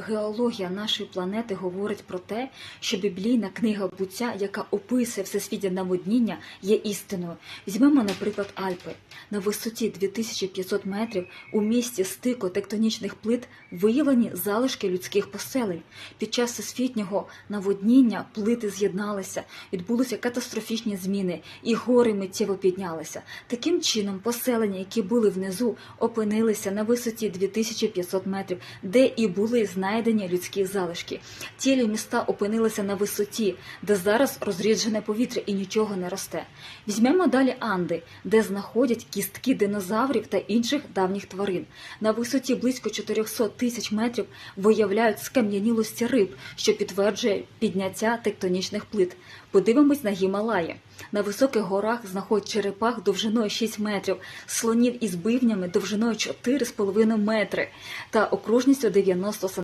геологія нашої планети говорить про те, що біблійна книга буття, яка описує всесвітнє наводніння, є істиною. Візьмемо, наприклад, Альпи. На висоті 2500 метрів у місті стику тектонічних плит виявлені залишки людських поселень. Під час всесвітнього наводніння плити з'єдналися, відбулися катастрофічні зміни, і гори миттєво піднялися. Таким чином, поселення, які були внизу, опинилися на висоті 2500 метрів, де і були знайдені людські залишки. Цілі міста опинилися на висоті, де зараз розріджене повітря і нічого не росте. Візьмемо далі Анди, де знаходять кістки динозаврів та інших давніх тварин. На висоті близько 400 тисяч метрів виявляють скам'янілості риб, що підтверджує підняття тектонічних плит. Подивимось на Гімалаї. На високих горах знаходять черепах довжиною 6 метрів, слонів із бивнями довжиною 4,5 метри та окружністю 90 см.